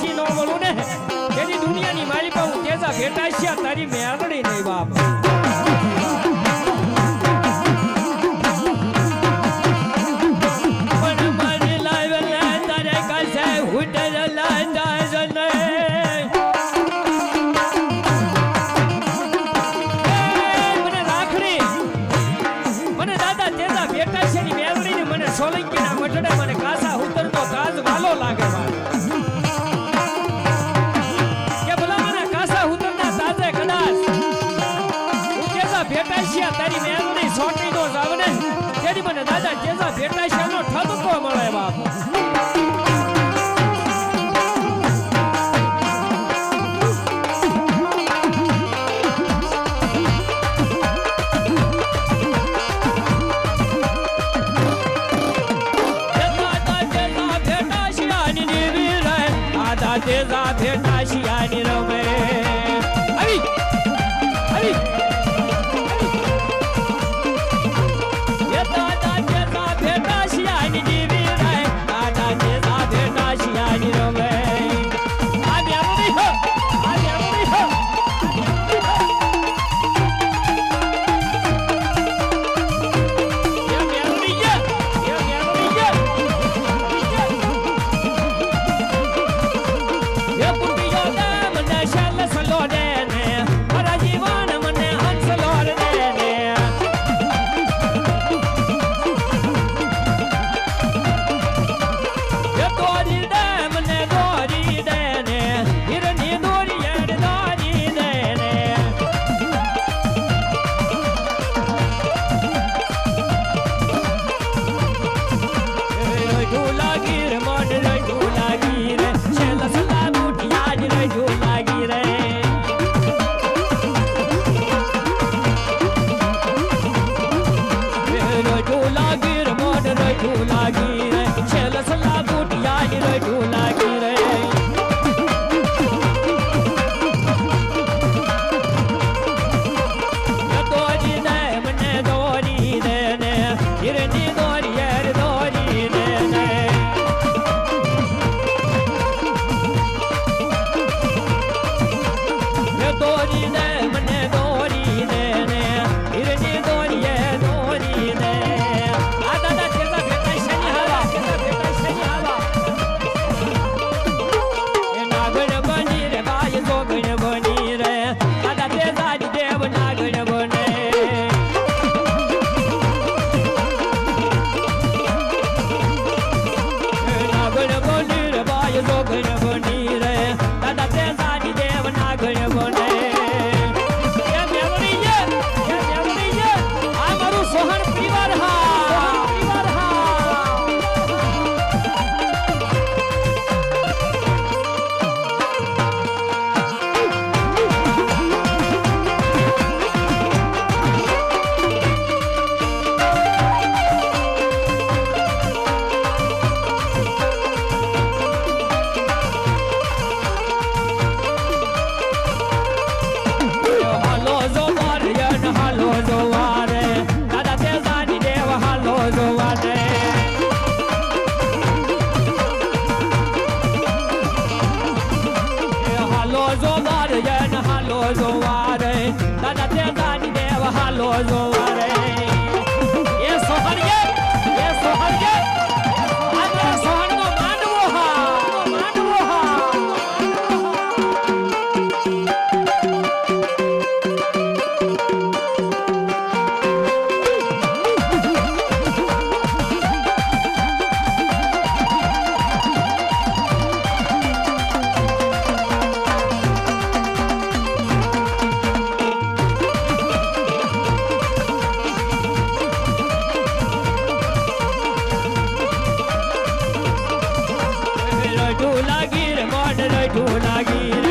પાછી ન મળું ને. તેની દુનિયાની માલિકા હું તેજા ભેટાશ્યા, તારી મેળડી નહીં બાપ. મને સોલંકી ના મને કાસા zona You.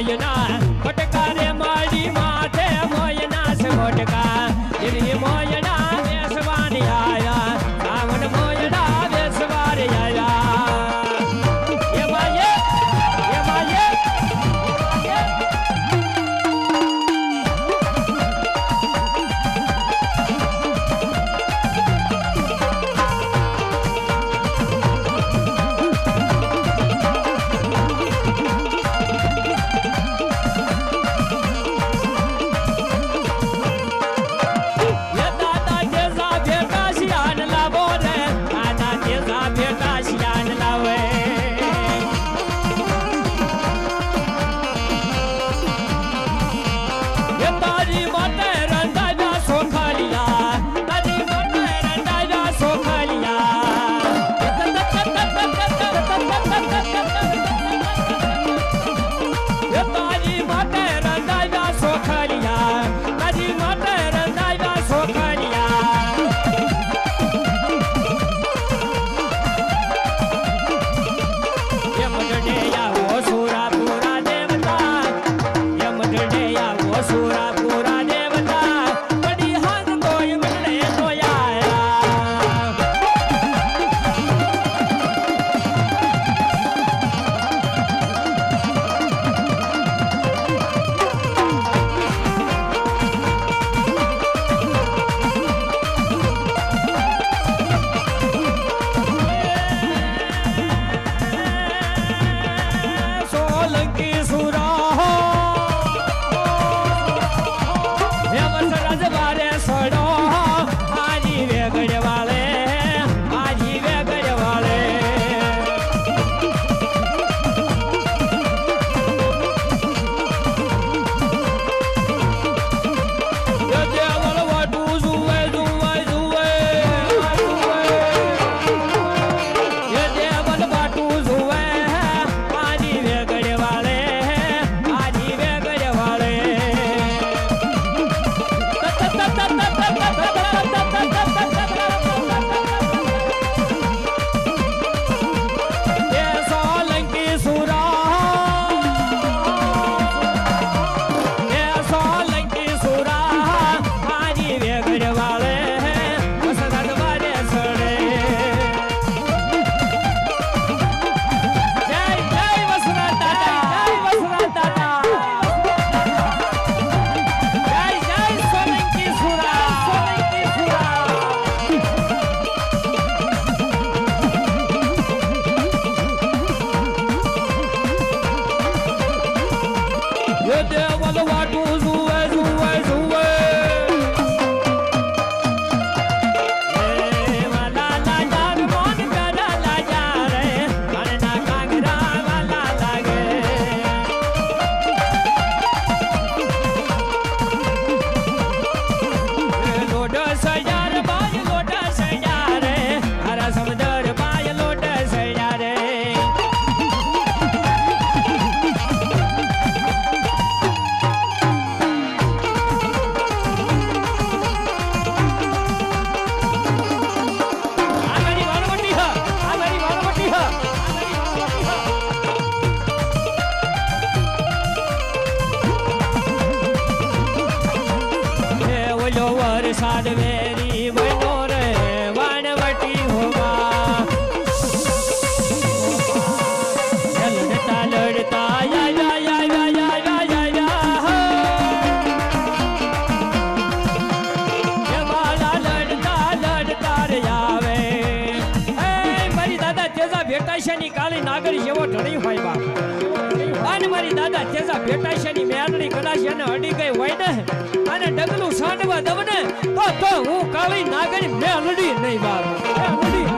You're not. ભેટાશેની કાળી નાગરી જેવો ઢળી હોય બાપ. અને મારી દાદા તેજા ભેટાશેની મેળડી કદાચ એને અડી ગઈ હોય ને, અને ડગલું સાંડવા દવને તો તો હું કાલી નાગરી મેળડી નહીં બાપ. મેળડી